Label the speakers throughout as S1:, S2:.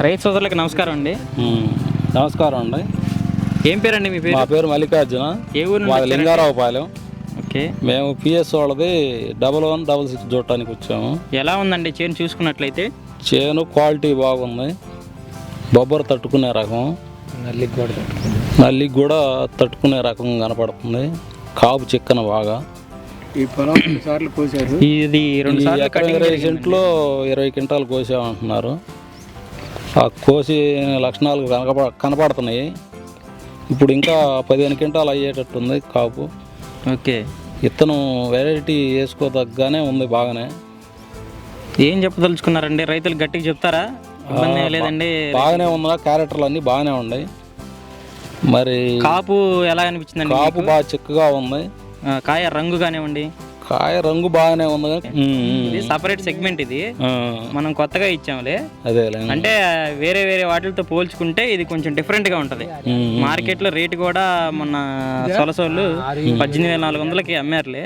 S1: రైతు సోదరులకు నమస్కారం అండి.
S2: నమస్కారం అండి.
S1: ఏం పేరండి మీ పేరు?
S2: మా పేరు మల్లికార్జున.
S1: ఏ ఊరు
S2: మాది? లింగారావుపాలెం.
S1: ఓకే.
S2: మేము పిఎస్ వాళ్ళది డబల్ వన్ డబల్ సిక్స్ చూడటానికి వచ్చాము.
S1: ఎలా ఉందండి చేను చూసుకున్నట్లయితే?
S2: చేను క్వాలిటీ బాగుంది. బొబ్బర తట్టుకునే రకం. నల్లికి కూడా తట్టుకునే రకం కనపడుతుంది. కాపు చిక్కన బాగా.
S3: ఈ పొలం సార్లు కోసారు?
S1: ఇది రెండు.
S2: సెంట్లో ఇరవై క్వింటాలు కోసామంటున్నారు. ఆ కోసి లక్షణాలు కనప కనపడుతున్నాయి. ఇప్పుడు ఇంకా పదిహేను క్వింటాలు అయ్యేటట్టుంది కాపు.
S1: ఓకే.
S2: ఇత్తనం వెరైటీ వేసుకోదగ్గానే ఉంది బాగానే.
S1: ఏం చెప్పదలుచుకున్నారండి? రైతులు గట్టిగా చెప్తారా? ఇబ్బంది లేదండి.
S2: బాగానే ఉందా? క్యారెక్టర్లు అన్నీ బాగానే ఉన్నాయి. మరి
S1: కాపు ఎలా అనిపించిందండి
S2: కాపు? బాగా చిక్కగా ఉంది.
S1: కాయ రంగు కానివ్వండి
S2: కాయ రంగు బాగానే ఉంది.
S1: ఇది సపరేట్ సెగ్మెంట్ ఇది. మనం కొత్తగా ఇచ్చాంలే.
S2: అదేలే.
S1: అంటే వేరే వేరే వాటితో పోల్చుకుంటే ఇది కొంచెం డిఫరెంట్గా ఉంటది. మార్కెట్లో రేట్ కూడా మొన్న సొలసోళ్ళు పద్దెనిమిది వేల నాలుగు వందలకి అమ్మారులే.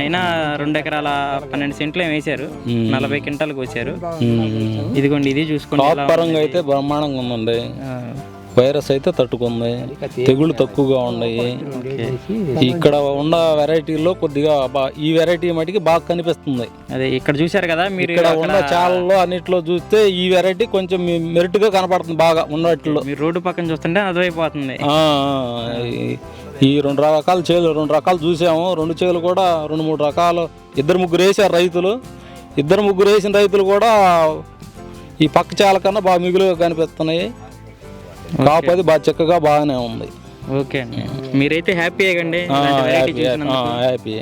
S1: అయినా రెండు ఎకరాల పన్నెండు సెంట్లు ఏమో వేసారు. నలభై క్వింటాలు కోసారు.
S2: ఉమ్.
S1: ఇదిగోండి ఇది
S2: అయితే బ్రహ్మాండంగా ఉందండి. వైరస్ అయితే తట్టుకుంది. తెగుళ్ళు తక్కువగా ఉన్నాయి. ఇక్కడ ఉన్న వెరైటీల్లో కొద్దిగా బా ఈ వెరైటీ మటుకి బాగా కనిపిస్తుంది.
S1: అదే ఇక్కడ చూశారు కదా మీరు
S2: ఇక్కడ ఉన్న చాలలో అన్నిట్లో చూస్తే ఈ వెరైటీ కొంచెం మెరుటుగా కనపడుతుంది బాగా ఉన్నట్లో.
S1: మీరు రోడ్డు పక్కన చూస్తుంటే
S2: ఈ- ఈ రెండు రకాల చేలు రెండు రకాలు చూసాము. రెండు చేలు కూడా రెండు మూడు రకాలు. ఇద్దరు ముగ్గురు వేసారు రైతులు. ఇద్దరు ముగ్గురు వేసిన రైతులు కూడా ఈ పక్క చేల కన్నా బాగా మిగులుగా కనిపిస్తున్నాయి. కాకపోతే బాగా చక్కగా బాగానే ఉంది.
S1: ఓకే అండి. మీరైతే హ్యాపీ అయ్యండి
S2: హ్యాపీ